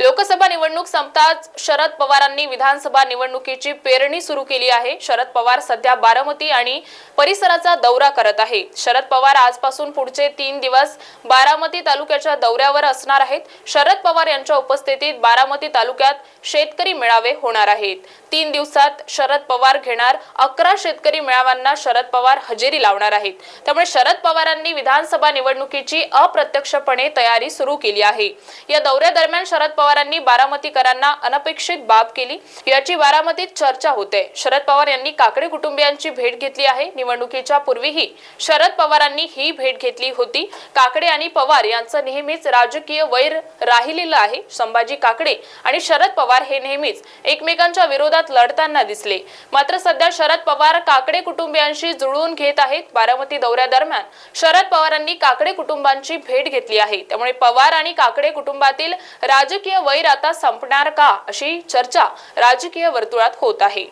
लोकसभा निवडणूक संपताच शरद पवारांनी विधानसभा निवडणुकीची पेरणी सुरू केली आहे. शरद पवार सध्या बारामती आणि परिसराचा दौरा करत आहे. शरद पवार आजपासून पुढचे तीन दिवस बारामती तालुक्याच्या दौऱ्यावर असणार आहेत. शरद पवार यांच्या उपस्थितीत बारामती तालुक्यात शेतकरी मेळावे होणार आहेत. तीन दिवसात शरद पवार घेणार अकरा शेतकरी मेळाव्यांना शरद पवार हजेरी लावणार आहेत. त्यामुळे शरद पवारांनी विधानसभा निवडणुकीची अप्रत्यक्षपणे तयारी सुरू केली आहे. या दौऱ्यादरम्यान शरद पवार पवारांनी बारामतीकरांना अनपेक्षित बाब केली. याची बारामतीत चर्चा होते. शरद पवार यांनी काकडे कुटुंबियांची भेट घेतली आहे. निवडणुकीच्या पूर्वीही शरद पवारांनी ही भेट घेतली होती. काकडे आणि पवार यांचं नेहमीच राजकीय वैर राहिलेलं आहे. संभाजी काकडे आणि शरद पवार हे नेहमीच एकमेकांच्या विरोधात लढताना दिसले. मात्र सध्या शरद पवार काकडे कुटुंबियांशी जुळवून घेत आहेत. बारामती दौऱ्यादरम्यान शरद पवारांनी काकडे कुटुंबांची भेट घेतली आहे. त्यामुळे पवार आणि काकडे कुटुंबातील राजकीय वैर आता संपणार का अशी चर्चा राजकीय वर्तुळात होत आहे.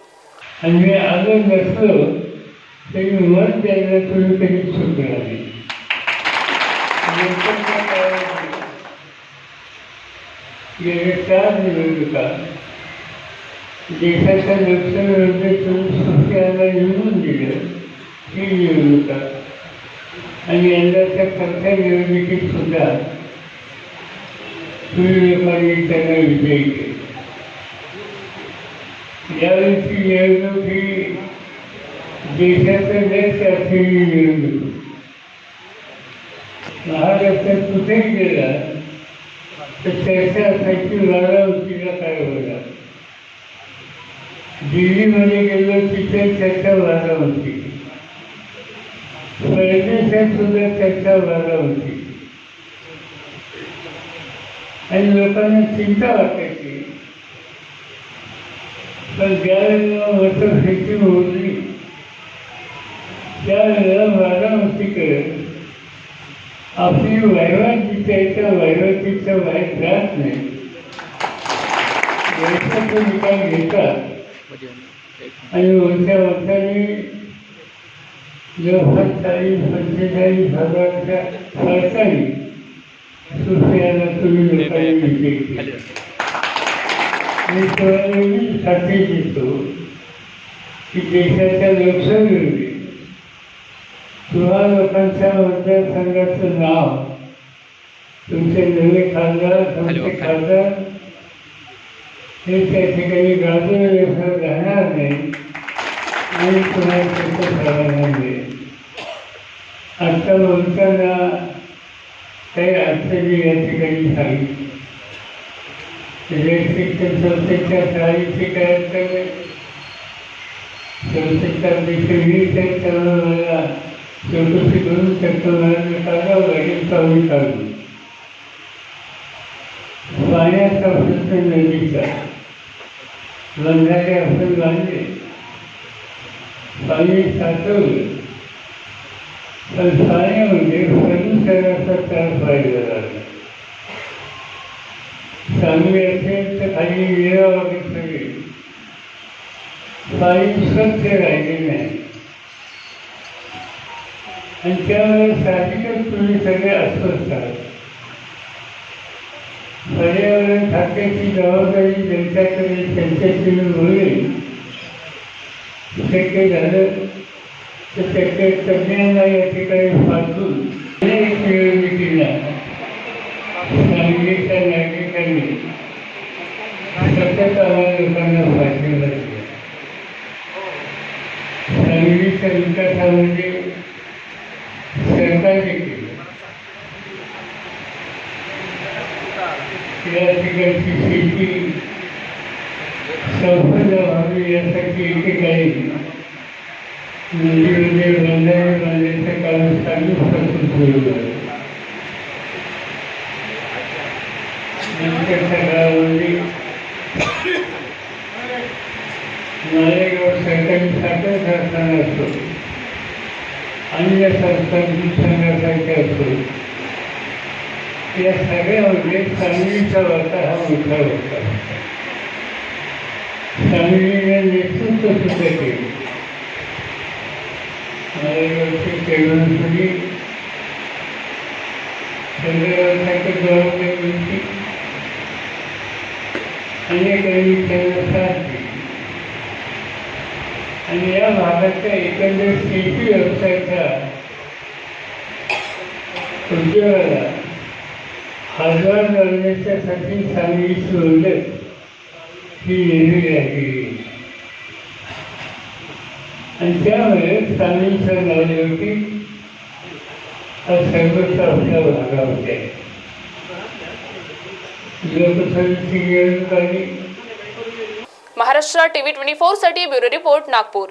देशाच्या लोकसभेमध्ये निवडून दिलं. ही निवडणुका. आणि यंदाच्या खरच्या निवडणुकीत सुद्धा तुम्ही लोकांनी त्यांना विजयी केले. यावेळीची निवडणूक ही देशाचं नेत असलेली निवडणूक महाराष्ट्रात कुठे गेला तर चर्चा असायची वारावतीला काय होणार? दिल्लीमध्ये गेलो तिथे त्याच्या चर्चा होती परदेशात सुद्धा त्याच्या चर्चा होती आणि लोकांना चिंता वाटायची. पण ज्यावेळेला मतपेटी होती त्यावेळेला बारामतीकडे आपली वैवाट दिसायच्या वैवाटीचा बाहेर जात नाही. वैशाचा निकाल घेतात. आणि वर्षा वर्षाने जवळपास चाळीस पंचेचाळीस हजारच्या खर्चाने सुफियाला तुम्ही लोकांनी मी देतो की देशाच्या लोकसभेमध्ये लोकांच्या मतदारसंघाचं नाव तुमचे नवे खासदार तुमचे खासदार हे त्या ठिकाणी गाजवल्याशिवाय राहणार नाही. आणि तुम्हाला त्याचं रेट करी सारी रेट सिस्टम संशिक्षा सारी शिकायत कर गए संशिक्षा देखिए भी चेक करने लगा। छोटू से चेक करने निकाला और लेकिन सब निकाल दी साया सब सिस्टम ने लिखा लंगा के अफसर गांधी साई सातों पाण्यामध्ये प्रदूषणाचा त्रास पाहिजे लागला चांगली असेल तर खाली येळा सगळी. पाणी सत्य राहिले नाही आणि त्यावेळेस साहजिकच तुम्ही सगळे अस्वस्थ आहात. पर्यावरण खात्याची जबाबदारी जनतेकडे त्यांच्याशी होईल शक्य झालं तर त्याच्या तज्ज्ञांना या ठिकाणी पाठवून अनेक मिळवणुकीला सांगलीच्या नागरिकांनी सतत आम्हाला लोकांना पाठिंबा दिला सांगलीच्या म्हणजे सहकार्य केलं. या ठिकाणची शेती संपन्न व्हावी यासाठी म्हणजे म्हणजे बंधारे बांधण्याचं काम चालूपासून सुरू झालं नंतरच्या काळामध्ये सरकारी साखर कारखाना असतो अन्य संस्था दूध संघासारख्या असतो या सगळ्यामध्ये सांगलीचा वाटा हा मोठा होता सांगलीने नेतृत्व सुद्धा मालेगावची केळवणसुरी चंद्रगावसारखी जबाबदारी होती साथ दिली आणि या भागाच्या एकंदर शेती व्यवसायाच्या उद्योगाला हजार लावण्याच्यासाठी चांगली सवलत ही नेहमी राहिली आणि त्यामुळे चांगली सर लावली होती सर्वच आपल्या भागा लोकसभेची महाराष्ट्र टीव्ही ट्वेंटी फोरसाठी ब्युरो रिपोर्ट नागपूर.